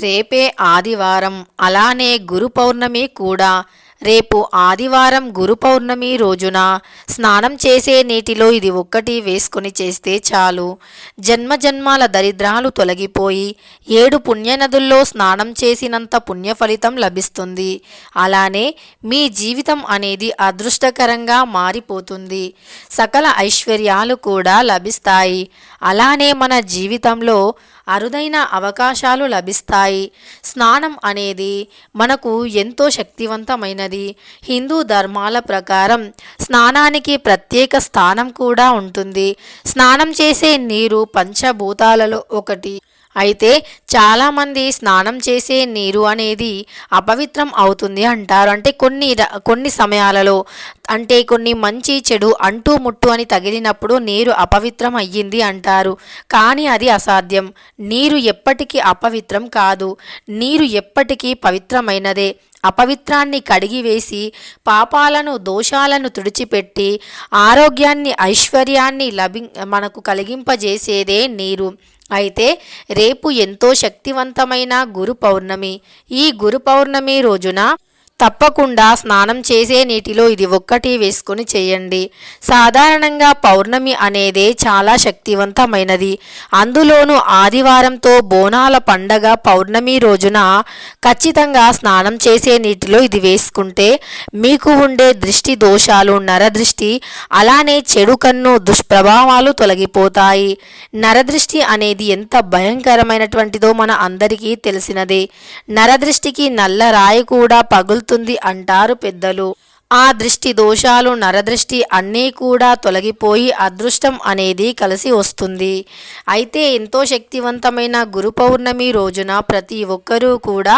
రేపే ఆదివారం అలానే గురు పౌర్ణమి కూడా. రేపు ఆదివారం గురు పౌర్ణమి రోజున స్నానం చేసే నీటిలో ఇది ఒక్కటి వేసుకొని చేస్తే చాలు. జన్మ జన్మాల దరిద్రాలు తొలగిపోయి ఏడు పుణ్యనదుల్లో స్నానం చేసినంత పుణ్య ఫలితం లభిస్తుంది. అలానే మీ జీవితం అనేది అదృష్టకరంగా మారిపోతుంది. సకల ఐశ్వర్యాలు కూడా లభిస్తాయి. అలానే మన జీవితంలో అరుదైన అవకాశాలు లభిస్తాయి. స్నానం అనేది మనకు ఎంతో శక్తివంతమైనది. హిందూ ధర్మాల ప్రకారం స్నానానికి ప్రత్యేక స్థానం కూడా ఉంటుంది. స్నానం చేసే నీరు పంచభూతాలలో ఒకటి. అయితే చాలామంది స్నానం చేసే నీరు అనేది అపవిత్రం అవుతుంది అంటారు. అంటే కొన్ని ర- కొన్ని సమయాలలో అంటే కొన్ని మంచి చెడు అంటూ ముట్టు అని తగిలినప్పుడు నీరు అపవిత్రం అయ్యింది అంటారు. కానీ అది అసాధ్యం. నీరు ఎప్పటికీ అపవిత్రం కాదు. నీరు ఎప్పటికీ పవిత్రమైనదే. అపవిత్రాన్ని కడిగివేసి పాపాలను దోషాలను తుడిచిపెట్టి ఆరోగ్యాన్ని ఐశ్వర్యాన్ని లభి మనకు కలిగింపజేసేదే నీరు. అయితే రేపు ఎంతో శక్తివంతమైన గురు పౌర్ణమి. ఈ గురు పౌర్ణమి రోజున తప్పకుండా స్నానం చేసే నీటిలో ఇది ఒక్కటి వేసుకొని చేయండి. సాధారణంగా పౌర్ణమి అనేదే చాలా శక్తివంతమైనది. అందులోనూ ఆదివారంతో బోనాల పండగ పౌర్ణమి రోజున ఖచ్చితంగా స్నానం చేసే నీటిలో ఇది వేసుకుంటే మీకు ఉండే దృష్టి దోషాలు నరదృష్టి అలానే చెడు కన్ను దుష్ప్రభావాలు తొలగిపోతాయి. నరదృష్టి అనేది ఎంత భయంకరమైనటువంటిదో మన అందరికీ తెలిసినదే. నరదృష్టికి నల్ల రాయి కూడా పగులు పగులుతుంది అంటారు పెద్దలు. ఆ దృష్టి దోషాలు నరదృష్టి అన్నీ కూడా తొలగిపోయి అదృష్టం అనేది కలిసి వస్తుంది. అయితే ఎంతో శక్తివంతమైన గురు పౌర్ణమి రోజున ప్రతి ఒక్కరూ కూడా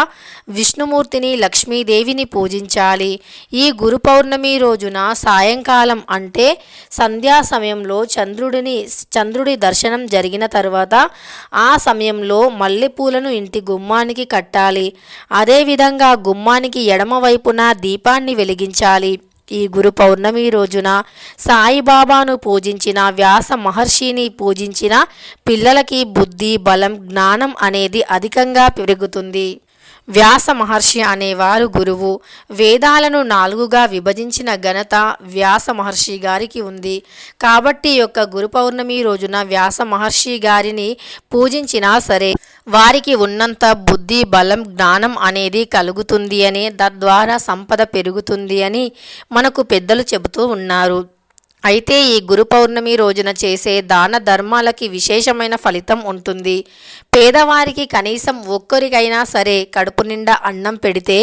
విష్ణుమూర్తిని లక్ష్మీదేవిని పూజించాలి. ఈ గురు పౌర్ణమి రోజున సాయంకాలం అంటే సంధ్యా సమయంలో చంద్రుడిని చంద్రుడి దర్శనం జరిగిన తర్వాత ఆ సమయంలో మల్లెపూలను ఇంటి గుమ్మానికి కట్టాలి. అదేవిధంగా గుమ్మానికి ఎడమ వైపున దీపాన్ని వెలిగించాలి. ఈ గురు పౌర్ణమి రోజున సాయిబాబాను పూజించిన వ్యాస మహర్షిని పూజించిన పిల్లలకి బుద్ధి బలం జ్ఞానం అనేది అధికంగా పెరుగుతుంది. వ్యాస మహర్షి అనేవారు గురువు. వేదాలను నాలుగుగా విభజించిన ఘనత వ్యాస మహర్షి గారికి ఉంది. కాబట్టి యొక్క గురు పౌర్ణమి రోజున వ్యాస మహర్షి గారిని పూజించినా సరే వారికి ఉన్నంత బుద్ధి బలం జ్ఞానం అనేది కలుగుతుంది అని తద్వారా సంపద పెరుగుతుంది అని మనకు పెద్దలు చెబుతూ ఉన్నారు. అయితే ఈ గురు పౌర్ణమి రోజున చేసే దాన ధర్మాలకి విశేషమైన ఫలితం ఉంటుంది. పేదవారికి కనీసం ఒక్కరికైనా సరే కడుపు నిండా అన్నం పెడితే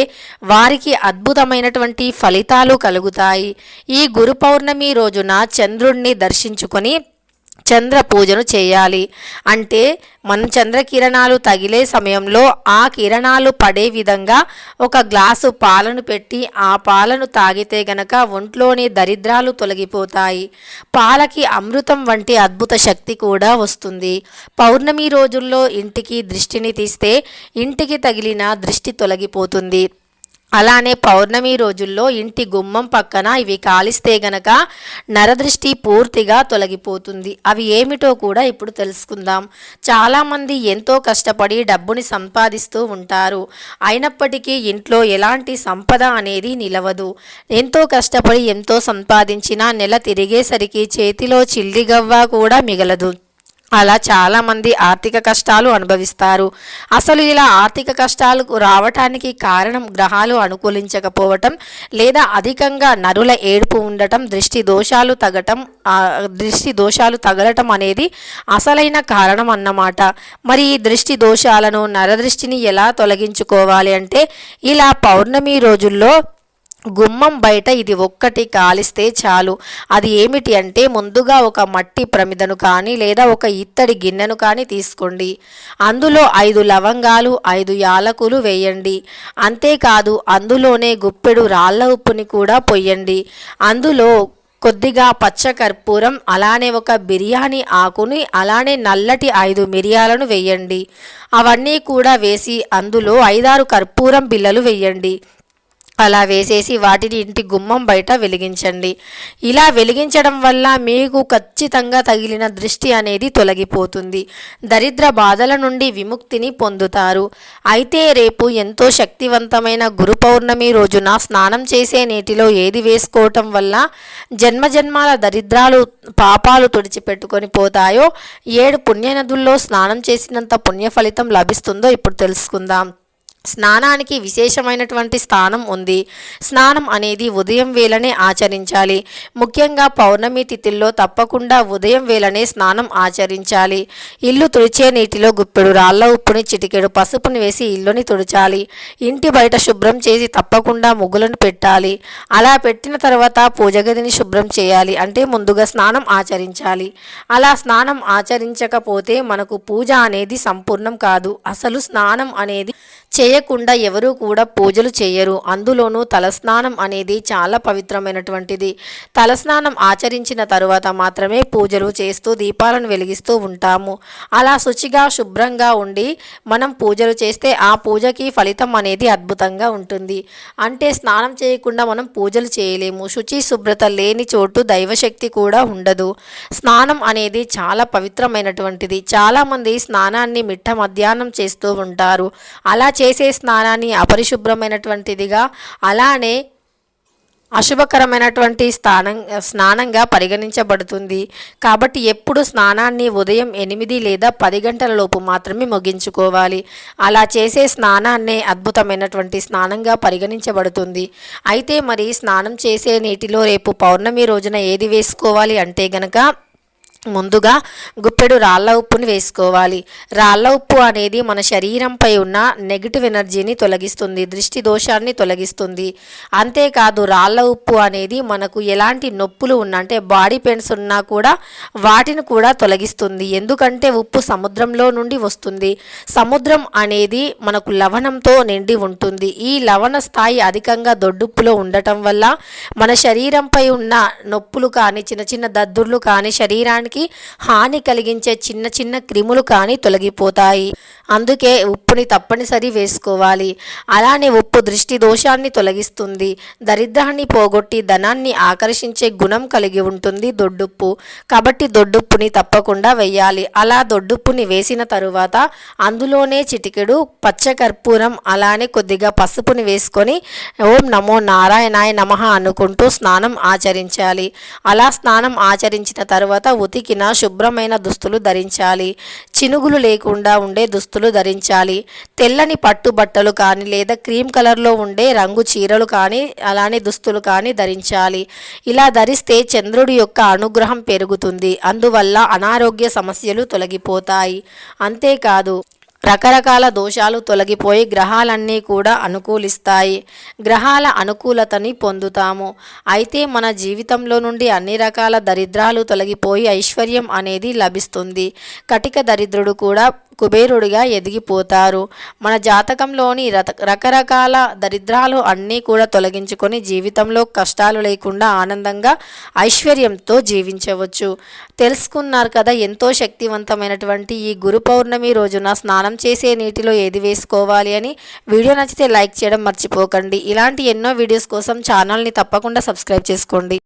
వారికి అద్భుతమైనటువంటి ఫలితాలు కలుగుతాయి. ఈ గురు పౌర్ణమి రోజున చంద్రుణ్ణి దర్శించుకొని చంద్ర పూజను చేయాలి. అంటే మనం చంద్రకిరణాలు తగిలే సమయంలో ఆ కిరణాలు పడే విధంగా ఒక గ్లాసు పాలను పెట్టి ఆ పాలను తాగితే గనక ఒంట్లోని దరిద్రాలు తొలగిపోతాయి. పాలకి అమృతం వంటి అద్భుత శక్తి కూడా వస్తుంది. పౌర్ణమి రోజుల్లో ఇంటికి దృష్టిని తీస్తే ఇంటికి తగిలిన దృష్టి తొలగిపోతుంది. అలానే పౌర్ణమి రోజుల్లో ఇంటి గుమ్మం పక్కన ఇవి కాలిస్తే గనక నరదృష్టి పూర్తిగా తొలగిపోతుంది. అవి ఏమిటో కూడా ఇప్పుడు తెలుసుకుందాం. చాలామంది ఎంతో కష్టపడి డబ్బుని సంపాదిస్తూ ఉంటారు. అయినప్పటికీ ఇంట్లో ఎలాంటి సంపద అనేది నిలవదు. ఎంతో కష్టపడి ఎంతో సంపాదించినా నెల తిరిగేసరికి చేతిలో చిల్లిగవ్వ కూడా మిగలదు. అలా చాలామంది ఆర్థిక కష్టాలు అనుభవిస్తారు. అసలు ఇలా ఆర్థిక కష్టాలు రావటానికి కారణం గ్రహాలు అనుకూలించకపోవటం లేదా అధికంగా నరుల ఏడుపు ఉండటం దృష్టి దోషాలు తగటం దృష్టి దోషాలు తగలటం అనేది అసలైన కారణం అన్నమాట. మరి ఈ దృష్టి దోషాలను నరదృష్టిని ఎలా తొలగించుకోవాలి అంటే ఇలా పౌర్ణమి రోజుల్లో గుమ్మం బయట ఇది ఒక్కటి కాలిస్తే చాలు. అది ఏమిటి అంటే ముందుగా ఒక మట్టి ప్రమిదను కానీ లేదా ఒక ఇత్తడి గిన్నెను కానీ తీసుకోండి. అందులో ఐదు లవంగాలు ఐదు యాలకులు వేయండి. అంతేకాదు అందులోనే గుప్పెడు రాళ్ళ ఉప్పుని కూడా పొయ్యండి. అందులో కొద్దిగా పచ్చ కర్పూరం అలానే ఒక బిర్యానీ ఆకుని అలానే నల్లటి ఐదు మిరియాలను వేయండి. అవన్నీ కూడా వేసి అందులో ఐదారు కర్పూరం బిళ్ళలు వేయండి. అలా వేసేసి వాటిని ఇంటి గుమ్మం బయట వెలిగించండి. ఇలా వెలిగించడం వల్ల మీకు ఖచ్చితంగా తగిలిన దృష్టి అనేది తొలగిపోతుంది. దరిద్ర బాధల నుండి విముక్తిని పొందుతారు. అయితే రేపు ఎంతో శక్తివంతమైన గురు పౌర్ణమి రోజున స్నానం చేసే నీటిలో ఏది వేసుకోవటం వల్ల జన్మజన్మాల దరిద్రాలు పాపాలు తుడిచిపెట్టుకొని పోతాయో ఏడు పుణ్యనదుల్లో స్నానం చేసినంత పుణ్య ఫలితం లభిస్తుందో ఇప్పుడు తెలుసుకుందాం. స్నానానికి విశేషమైనటువంటి స్థానం ఉంది. స్నానం అనేది ఉదయం వేళనే ఆచరించాలి. ముఖ్యంగా పౌర్ణమి తిథిల్లో తప్పకుండా ఉదయం వేళనే స్నానం ఆచరించాలి. ఇల్లు తుడిచే నీటిలో గుప్పెడు రాళ్ళ ఉప్పుని చిటికెడు పసుపుని వేసి ఇల్లుని తుడిచాలి. ఇంటి బయట శుభ్రం చేసి తప్పకుండా ముగ్గులను పెట్టాలి. అలా పెట్టిన తర్వాత పూజ గదిని శుభ్రం చేయాలి. అంటే ముందుగా స్నానం ఆచరించాలి. అలా స్నానం ఆచరించకపోతే మనకు పూజ అనేది సంపూర్ణం కాదు. అసలు స్నానం అనేది చేయకుండా ఎవరూ కూడా పూజలు చేయరు. అందులోనూ తలస్నానం అనేది చాలా పవిత్రమైనటువంటిది. తలస్నానం ఆచరించిన తరువాత మాత్రమే పూజలు చేస్తూ దీపాలను వెలిగిస్తూ ఉంటాము. అలా శుచిగా శుభ్రంగా ఉండి మనం పూజలు చేస్తే ఆ పూజకి ఫలితం అనేది అద్భుతంగా ఉంటుంది. అంటే స్నానం చేయకుండా మనం పూజలు చేయలేము. శుచి శుభ్రత లేని చోటు దైవశక్తి కూడా ఉండదు. స్నానం అనేది చాలా పవిత్రమైనటువంటిది. చాలామంది స్నానాన్ని మిట్ట మధ్యాహ్నం చేస్తూ ఉంటారు. అలా చేసే స్నానాన్ని అపరిశుభ్రమైనటువంటిదిగా అలానే అశుభకరమైనటువంటి స్నానం స్నానంగా పరిగణించబడుతుంది. కాబట్టి ఎప్పుడు స్నానాన్ని ఉదయం ఎనిమిది లేదా పది గంటల లోపు మాత్రమే ముగించుకోవాలి. అలా చేసే స్నానాన్నే అద్భుతమైనటువంటి స్నానంగా పరిగణించబడుతుంది. అయితే మరి స్నానం చేసే నీటిలో రేపు పౌర్ణమి రోజున ఏది వేసుకోవాలి అంటే గనక ముందుగా గుప్పెడు రాళ్ళ ఉప్పుని వేసుకోవాలి. రాళ్ళ ఉప్పు అనేది మన శరీరంపై ఉన్న నెగిటివ్ ఎనర్జీని తొలగిస్తుంది దృష్టి దోషాన్ని తొలగిస్తుంది. అంతేకాదు రాళ్ళ ఉప్పు అనేది మనకు ఎలాంటి నొప్పులు ఉన్నా అంటే బాడీ పెయిన్స్ ఉన్నా కూడా వాటిని కూడా తొలగిస్తుంది. ఎందుకంటే ఉప్పు సముద్రంలో నుండి వస్తుంది. సముద్రం అనేది మనకు లవణంతో నిండి ఉంటుంది. ఈ లవణ స్థాయి అధికంగా దొడ్డుప్పులో ఉండటం వల్ల మన శరీరంపై ఉన్న నొప్పులు కానీ చిన్న చిన్న దద్దుర్లు కానీ శరీరానికి హాని కలిగించే చిన్న చిన్న క్రిములు కానీ తొలగిపోతాయి. అందుకే ఉప్పుని తప్పనిసరి వేసుకోవాలి. అలానే ఉప్పు దృష్టి దోషాన్ని తొలగిస్తుంది. దరిద్రాన్ని పోగొట్టి ధనాన్ని ఆకర్షించే గుణం కలిగి ఉంటుంది దొడ్డుప్పు. కాబట్టి దొడ్డుప్పుని తప్పకుండా వేయాలి అలా దొడ్డుప్పుని వేసిన తరువాత అందులోనే చిటికెడు పచ్చకర్పూరం అలానే కొద్దిగా పసుపుని వేసుకొని ఓం నమో నారాయణాయ నమః అనుకుంటూ స్నానం ఆచరించాలి. అలా స్నానం ఆచరించిన తర్వాత ఉతికిన శుభ్రమైన దుస్తులు ధరించాలి. చినుగులు లేకుండా ఉండే దుస్తులు ధరించాలి. తెల్లని పట్టు బట్టలు కానీ లేదా క్రీమ్ కలర్లో ఉండే రంగు చీరలు కానీ అలానే దుస్తులు కానీ ధరించాలి. ఇలా ధరిస్తే చంద్రుడి యొక్క అనుగ్రహం పెరుగుతుంది. అందువల్ల అనారోగ్య సమస్యలు తొలగిపోతాయి. అంతేకాదు రకరకాల దోషాలు తొలగిపోయి గ్రహాలన్నీ కూడా అనుకూలిస్తాయి. గ్రహాల అనుకూలతని పొందుతాము. అయితే మన జీవితంలో నుండి అన్ని రకాల దరిద్రాలు తొలగిపోయి ఐశ్వర్యం అనేది లభిస్తుంది. కటిక దరిద్రుడు కూడా కుబేరుడిగా ఎదిగిపోతారు. మన జాతకంలోని రత రకరకాల దరిద్రాలు అన్నీ కూడా తొలగించుకొని జీవితంలో కష్టాలు లేకుండా ఆనందంగా ఐశ్వర్యంతో జీవించవచ్చు. తెలుసుకున్నారు కదా ఎంతో శక్తివంతమైనటువంటి ఈ గురు పౌర్ణమి రోజున స్నానం చేసే నీటిలో ఏది వేసుకోవాలి అని. వీడియో నచ్చితే లైక్ చేయడం మర్చిపోకండి. ఇలాంటి ఎన్నో వీడియోస్ కోసం ఛానల్ని తప్పకుండా సబ్స్క్రైబ్ చేసుకోండి.